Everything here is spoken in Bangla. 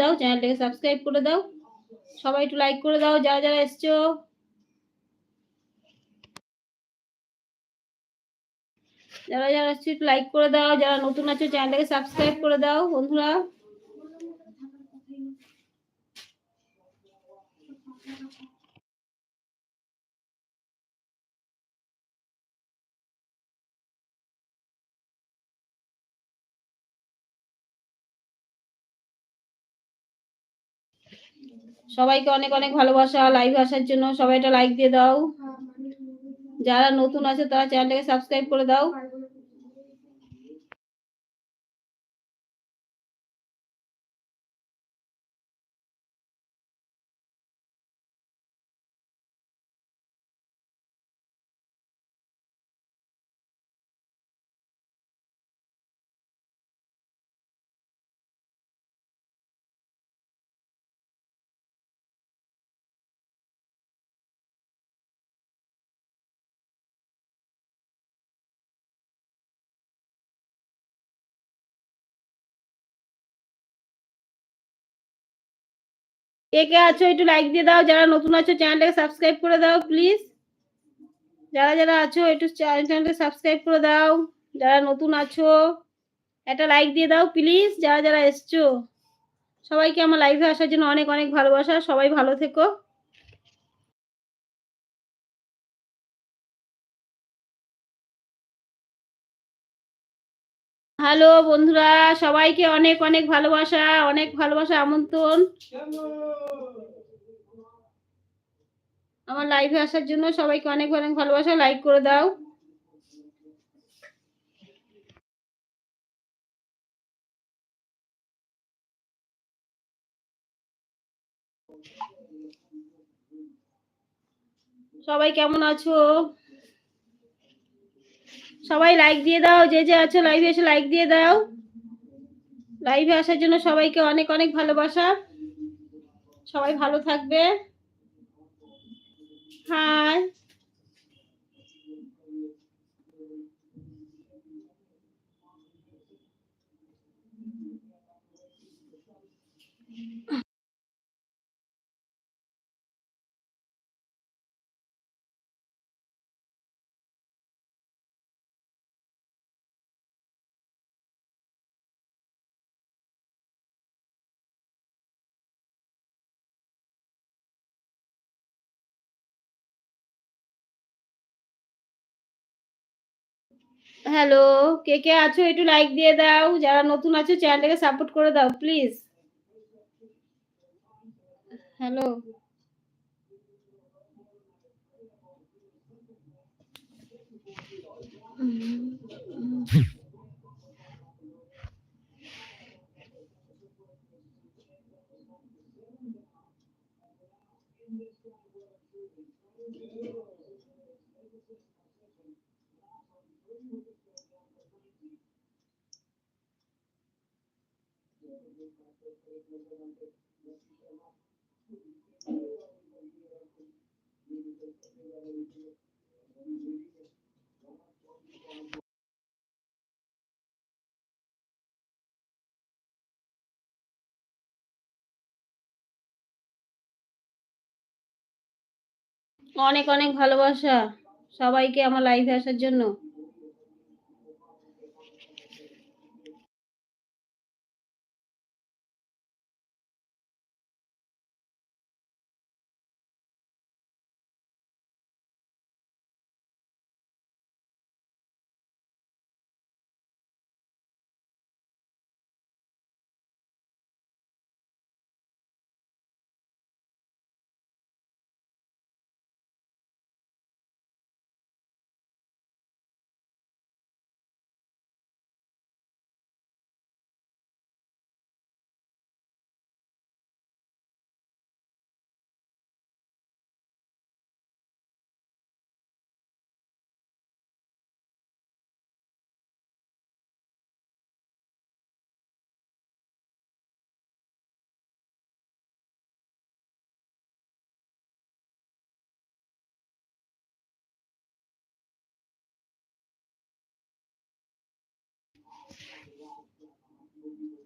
দাও চ্যানেলটাকে সাবস্ক্রাইব করে দাও। সবাই একটু লাইক করে দাও, যারা যারা এসছো। যারা যারা এসছো, একটু লাইক করে দাও। যারা নতুন আছো চ্যানেলটাকে সাবস্ক্রাইব করে দাও, বন্ধুরা। সবাইকে অনেক অনেক ভালোবাসা লাইভ আসার জন্য সবাই একটা লাইক দিয়ে দাও। যারা নতুন আছে তারা চ্যানেলটাকে সাবস্ক্রাইব করে দাও। কে কে আছো, একটু লাইক দিয়ে দাও। যারা নতুন আছো চ্যানেলটাকে সাবস্ক্রাইব করে দাও প্লিজ যারা যারা আছো, একটু চ্যানেলটাকে সাবস্ক্রাইব করে দাও। যারা নতুন আছো, একটা লাইক দিয়ে দাও প্লিজ যারা যারা এসছো, সবাইকে আমার লাইভে আসার জন্য অনেক অনেক ভালোবাসা। সবাই ভালো থেকো। হ্যালো বন্ধুরা, সবাইকে অনেক অনেক ভালোবাসা অনেক ভালোবাসা, আমন্ত্রণ। আমার লাইভে আসার জন্য সবাইকে অনেক অনেক ভালোবাসা লাইক করে দাও। সবাই কেমন আছো? সবাই লাইক দিয়ে দাও, যে যে আছো লাইভে এসে লাইক দিয়ে দাও। লাইভে আসার জন্য সবাইকে অনেক অনেক ভালোবাসা। সবাই ভালো থাকবে। হাই হ্যালো কে কে আছো একটু লাইক দিয়ে দাও। যারা নতুন আছো চ্যানেলটাকে সাপোর্ট করে দাও প্লিজ হ্যালো অনেক অনেক ভালোবাসা সবাইকে আমার লাইভে আসার জন্য। envolvidas